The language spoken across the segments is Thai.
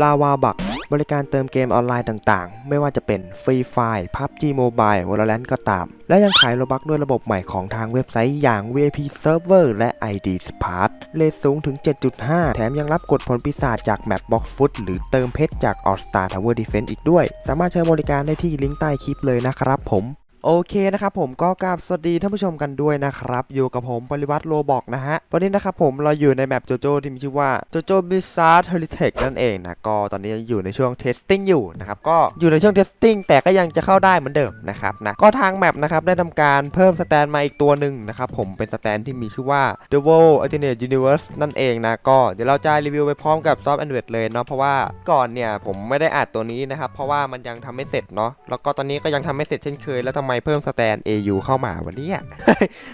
ลาวาบัก บริการเติมเกมออนไลน์ต่างๆ ไม่ว่าจะเป็น Free Fire PUBG Mobile Valorant ก็ตาม และยังขายโลบักด้วยระบบใหม่ของทางเว็บไซต์อย่าง VIP Server และ ID Smart เลทสูงถึง 7.5 แถมยังรับกดผลปีศาจจากแมป Box Foot หรือเติมเพชรจาก All Star Tower Defense อีกด้วย สามารถใช้บริการได้ที่ลิงก์ใต้คลิปเลยนะครับผม โอเคนะครับผมก็กราบสวัสดีท่านผู้ชมกันด้วยนะครับ อยู่กับผมปริวัติโลบอกนะฮะ วันนี้นะครับผมเราอยู่ในแมปโจโจที่มีชื่อว่าโจโจบิซาร์เฮลิเทคนั่นเองนะ ก็ตอนนี้อยู่ในช่วงเทสติ้งอยู่นะครับ ก็อยู่ในช่วงเทสติ้งแต่ก็ยังจะเข้าได้เหมือนเดิมนะครับนะ ก็ทางแมปนะครับได้ทำการเพิ่มสแตนมาอีกตัวหนึ่งนะครับผมเป็นสแตนที่มีชื่อว่า The World Alternate Universe นั่นเองนะก็เดี๋ยวเราจะรีวิวไปพร้อมกับ Soft Android เลยเนาะเพราะว่าก่อนเนี่ยผมไม่ได้อัดตัวนี้นะครับเพราะว่ามันยังทำไม่เสร็จเนาะแล้วก็ตอนนี้ก็ยังทำไม่เสร็จเช่นเคยแล้วทำไมเพิ่มสแตน AU เข้ามาวันนี้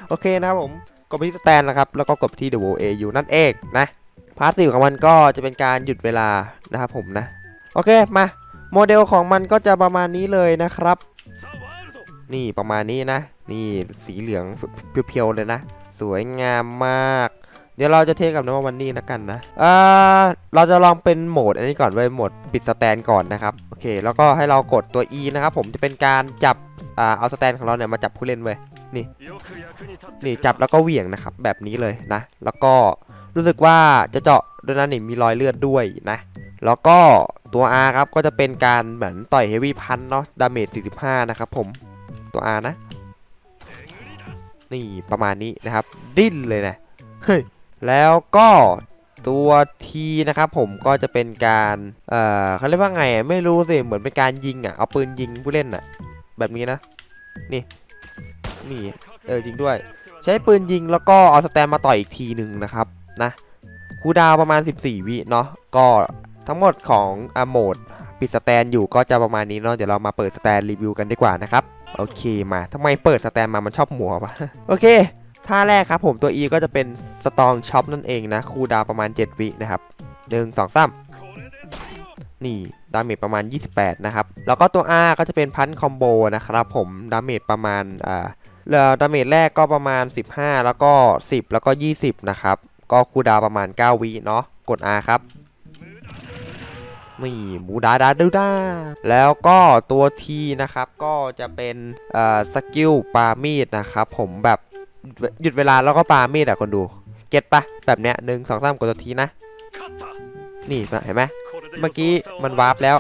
โอเคนะครับผมกดไปที่สแตนนะครับ แล้วก็กดที่ The World AU นั่นเองนะ พาร์ทสี่ของมันก็จะเป็นการหยุดเวลานะครับผมนะ โอเคมา โมเดลของมันก็จะประมาณนี้เลยนะครับ นี่ประมาณนี้นะ นี่สีเหลืองเพียวๆเลยนะ สวยงามมาก เดี๋ยวเราจะเทกับน้ำมันนี่นะกันนะอ่าเราจะลองเป็นโหมดอันนี้ก่อนไว้โหมดปิดสแตนก่อนนะครับ โอเค แล้วก็ให้เรากดตัว E นะครับผมจะเป็นการจับ อ่าเอาสแตนของเราเนี่ยมาจับผู้เล่นไว้ยนี่นี่จับแล้วก็เหวี่ยงนะครับ แบบนี้เลยนะ แล้วก็รู้สึกว่าจะเจาะด้วยนะนี่มีรอยเลือดด้วยนะ แล้วก็ตัว R ครับก็จะเป็นการเหมือนต่อยเฮฟวี่พันเนาะดาเมจ45 นะครับผมตัว R นะ นี่ประมาณนี้นะครับ ดิ้นเลยนะเฮ้ยแล้วก็ตัว T นะครับผมก็จะเป็นการ เอ่อเขาเรียกว่าไงไม่รู้สิ เหมือนเป็นการยิงอะ เอาปืนยิงผู้เล่นอะ แบบนี้นะ นี่ นี่ เออจริงด้วย ใช้ปืนยิงแล้วก็เอาสแตนมาต่อยอีกทีหนึ่งนะครับนะคูดาวประมาณ 14 วิเนาะ ก็ทั้งหมดของอโหมดปิดสแตนอยู่ก็จะประมาณนี้เนาะ เดี๋ยวเรามาเปิดสแตนรีวิวกันดีกว่านะครับ โอเคมาทำไมเปิดสแตนมา มันชอบหมัวปะโอเค ท่าแรกครับผมตัว E ก็จะเป็นสตองช็อปนั่นเองนะคูดาวประมาณ 7 วินะครับหนึ่งสองสามนี่ ดาเมจประมาณ 28 นะครับ แล้วก็ตัว R ก็จะเป็นพันคอมโบนะครับผมดาเมจประมาณอ่าแล้วดาเมจแรกก็ประมาณ 15 แล้วก็ 10 แล้วก็ 20 นะครับ ก็คูดาวประมาณ 9 วิเนาะกด R ครับนี่หมูดาดาดูดาแล้วก็ตัว T นะครับ ก็จะเป็นเอ่อสกิลปามีดนะครับ ผมแบบหยุดเวลาแล้วก็ปามีดอะคนดู เก็ตปะแบบเนี้ยหนึ่งสองสามกดตัวทีนะ นี่เห็นไหม เมื่อกี้มันวาร์ปแล้ว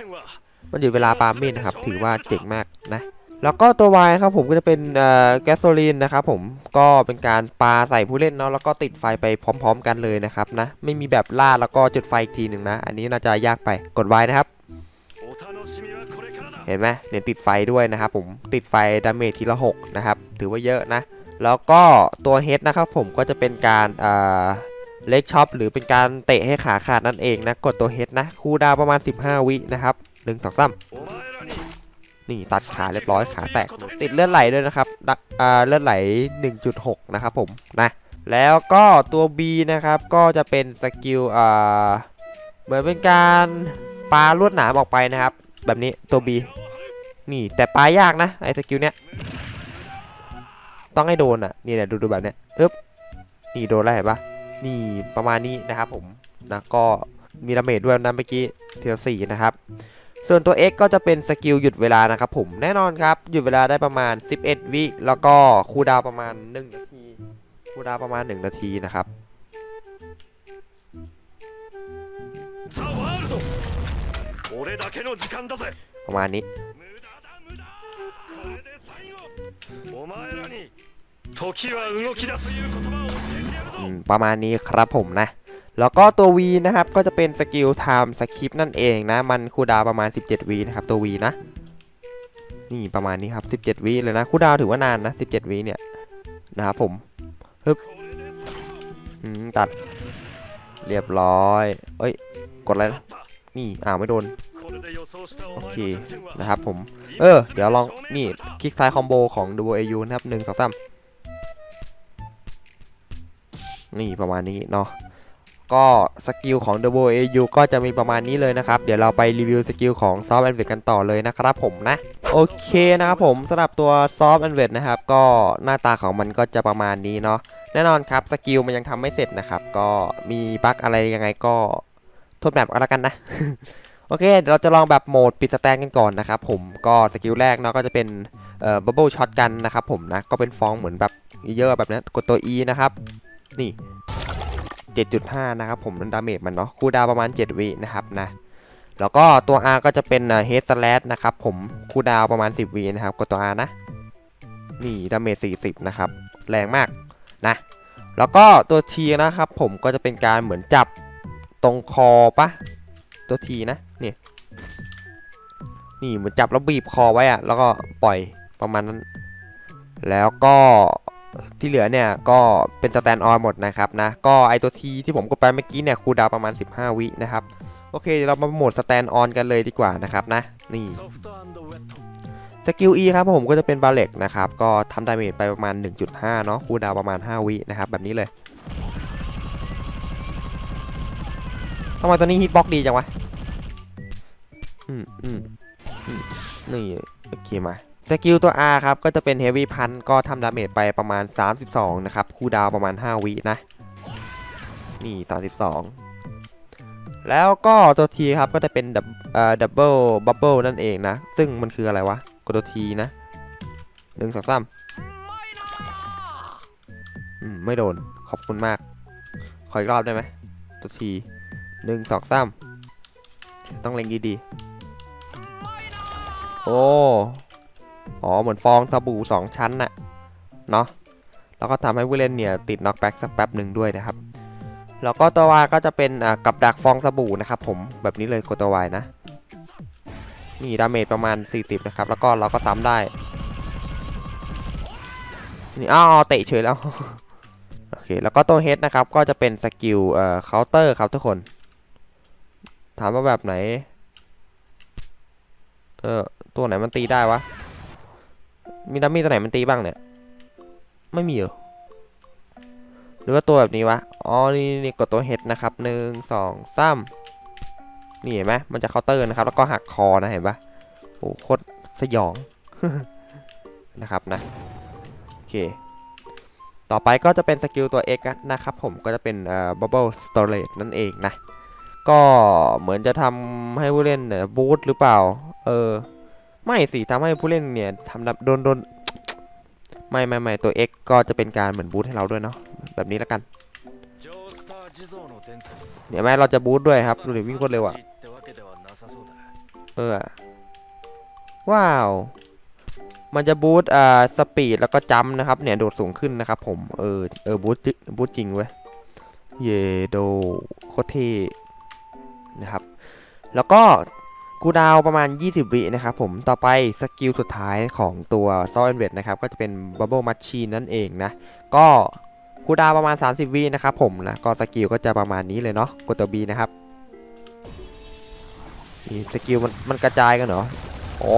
มันหยุดเวลาปามีดนะครับ ถือว่าเจ๋งมากนะ แล้วก็ตัว Y ครับผมก็จะเป็นเอ่อแก๊สโซลีนนะครับผม ก็เป็นการปาใส่ผู้เล่นเนาะ แล้วก็ติดไฟไปพร้อม ๆ กันเลยนะครับนะ ไม่มีแบบล่าแล้วก็จุดไฟอีกทีหนึ่งนะ อันนี้น่าจะยากไป กด Y นะครับ เห็นไหมเนี่ยติดไฟด้วยนะครับผม ติดไฟดาเมจทีละ6นะครับ ถือว่าเยอะนะ แล้วก็ตัว H นะครับผมก็จะเป็นการเอ่อ เล็กช็อปหรือเป็นการเตะให้ขาขาดนั่นเองนะ กดตัว H นะ คูดาวประมาณ 15 วินะครับ1 2 3นี่ตัดขาเรียบร้อยขาแตก ติดเลือดไหลด้วยนะครับดักอ่าเลือดไหล 1.6 นะครับผมนะแล้วก็ตัว B นะครับก็จะเป็นสกิลอ่าเหมือนเป็นการปาลวดหนามออกไปนะครับ แบบนี้ตัว B นี่แต่ปายากนะไอ้สกิลเนี้ยต้องให้โดนอะนี่แหละดูดูแบบเนี้ยอึ๊บนี่โดนแล้วเห็นปะ นี่ประมาณนี้นะครับผมนะก็มีดาเมจด้วยนะเมื่อกี้เทียสี่นะครับ ส่วนตัว X ก็จะเป็นสกิลหยุดเวลานะครับผมแน่นอนครับ หยุดเวลาได้ประมาณ 11 วิแล้วก็คูดาวประมาณ 1 นาทีคูดาวประมาณ 1 นาทีนะครับประมาณนี้ ประมาณนี้ครับผมนะ แล้วก็ตัว V นะครับ ก็จะเป็นสกิลไทม์สคริปนั่นเองนะ มันคูดาวประมาณ 17 V นะครับ ตัว V นะ นี่ประมาณนี้ครับ 17 V เลยนะคูดาวถือว่านานนะ 17 V เนี่ยนะครับผมฮึบตัด เรียบร้อย เอ้ย กดอะไรนะนี่อ้าวไม่โดนโอเคนะครับผม เออ เดี๋ยวลอง นี่ คลิกซ้ายคอมโบของดูเอยูนะครับหนึ่งสองสาม นี่ประมาณนี้เนาะก็สกิลของ The w AU ก็จะมีประมาณนี้เลยนะครับ เดี๋ยวเราไปรีวิวสกิลของ Soft and Wet กันต่อเลยนะครับผมนะ โอเคนะครับผมสำหรับตัว Soft and Wet นะครับ ก็หน้าตาของมันก็จะประมาณนี้เนาะแน่นอนครับสกิลมันยังทำไม่เสร็จนะครับ ก็มีบั๊กอะไรยังไงก็ทดแบบกันแล้วกันนะ โอเคเดี๋ยวเราจะลองแบบโหมดปิดสแตนกันก่อนนะครับผมก็สกิลแรกเนาะก็จะเป็นเอ่อบับเบิลช็อตกันนะครับผมนะก็เป็นฟองเหมือนแบบเยอะแบบนี้กดตัว E นะครับ นี่ 7.5 นะครับผมดาเมจมันเนาะคูดาวประมาณ 7 วินะครับนะแล้วก็ตัว R ก็จะเป็นเฮดสแลชนะครับผมคูดาวประมาณ 10 วินะครับกดตัว R นะ นี่ดาเมจ40 นะครับ แรงมากนะ แล้วก็ตัว T นะครับผมก็จะเป็นการเหมือนจับตรงคอปะตัว T นะนี่นี่เหมือนจับแล้วบีบคอไว้อะแล้วก็ปล่อยประมาณนั้น แล้วก็ ที่เหลือเนี่ยก็เป็นสแตนออนหมดนะครับนะ ก็ไอตัวทีที่ผมกดไปเมื่อกี้เนี่ยคูดาวประมาณ 15 วินะครับ โอเคเรามาโหมดสแตนออนกันเลยดีกว่านะครับนะ นี่สกิล E ครับผมก็จะเป็นบาเล็กนะครับ ก็ทำดาเมจไปประมาณ 1.5 เนาะคูดาวประมาณ 5 วินะครับ แบบนี้เลยทำไมตัวนี้ฮิตบ็อกดีจังวะ อืมอืมนี่โอเคมา สกิลตัว R ครับ ก็จะเป็น Heavy Punch ก็ทำดาเมจไปประมาณ 32 นะครับ คูดาวประมาณ 5 วินะ นี่ 32 แล้วก็ตัวทีครับ ก็จะเป็นดับเอ่อดับเบิลบับเบิลนั่นเองนะ ซึ่งมันคืออะไรวะกดตัวทีนะหนึ่งสองสามอืม ไม่โดน ขอบคุณมาก ขออีกรอบได้ไหมตัวทีหนึ่งสองสามต้องเล็งดีๆ โอ้ อ๋อ เหมือนฟองสบู่สองชั้นน่ะ เนาะแล้วก็ทำให้ผู้เล่นเนี่ยติดน็อกแบ็กสักแป๊บหนึ่งด้วยนะครับ แล้วก็ตัววายก็จะเป็นกับดักฟองสบู่นะครับผม แบบนี้เลยกดตัววายนะนี่ดาเมจประมาณ 40 นะครับ แล้วก็เราก็ซ้ำได้ นี่อ้าวเตะเฉยแล้ว โอเค แล้วก็ตัวเฮดนะครับ ก็จะเป็นสกิลเอ่อเคาน์เตอร์ครับทุกคน ถามว่าแบบไหน เออ ตัวไหนมันตีได้วะ มีดัมมี่ตัวไหนมันตีบ้างเนี่ย ไม่มีเหรอ หรือว่าตัวแบบนี้วะ อ๋อ นี่นี่กดตัวเฮดนะครับหนึ่งสองสามนี่เห็นไหมมันจะเคาน์เตอร์นะครับ แล้วก็หักคอนะเห็นปะโอ้โคตรสยองนะครับนะ โอเค ต่อไปก็จะเป็นสกิลตัว X นะครับผมก็จะเป็นเอ่อ Bubble Storage นั่นเองนะ ก็เหมือนจะทำให้ผู้เล่นเนี่ยบูทหรือเปล่า เออ ไม่สิทำให้ผู้เล่นเนี่ยทำรับโดนโดนไม่ไม่ไม่ตัว X ก็จะเป็นการเหมือนบูทให้เราด้วยเนาะแบบนี้แล้วกันเดี๋ยวแม่เราจะบูทด้วยครับดูดิวิ่งโคตรเร็วอะเออว้าว มันจะบูทอ่าสปีดแล้วก็จัมนะครับเนี่ยโดดสูงขึ้นนะครับผมเออเออบูทบูทจริงเว้ยเยโดโคตรเทนะครับ แล้วก็ กูดาวประมาณ 20 วินะครับผมต่อไปสกิลสุดท้ายของตัวซอ w เว t นะครับก็จะเป็น Bubble Machine นั่นเองนะ ก็กูดาวประมาณ 30 วินะครับผมนะก็สกิลก็จะประมาณนี้เลยเนาะกดตัว B นะครับนี่สกิลมันมันกระจายกันเหรออ๋อ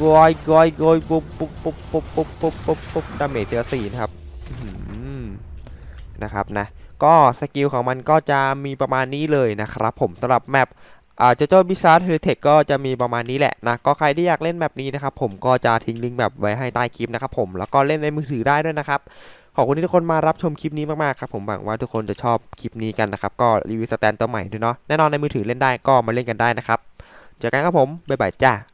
กอยกอยกอยปุ๊บปุ๊บปุ๊บปุ๊บปุ๊บปุ๊บปุ๊บปุ๊บดาเมจเจอสี่นะครับนะครับนะก็สกิลของมันก็จะมีประมาณนี้เลยนะครับผมสำหรับแมป อ่าเจ้าเจ้าบิซาร์เฮอร์เทคก็จะมีประมาณนี้แหละนะก็ใครที่อยากเล่นแบบนี้นะครับผมก็จะทิ้งลิงก์แบบไว้ให้ใต้คลิปนะครับผมแล้วก็เล่นในมือถือได้ด้วยนะครับขอบคุณที่ทุกคนมารับชมคลิปนี้มากๆครับผมหวังว่าทุกคนจะชอบคลิปนี้กันนะครับก็รีวิวสแตนตัวใหม่ด้วยเนาะแน่นอนในมือถือเล่นได้ก็มาเล่นกันได้นะครับเจอกันครับผมบ๊ายบายจ้า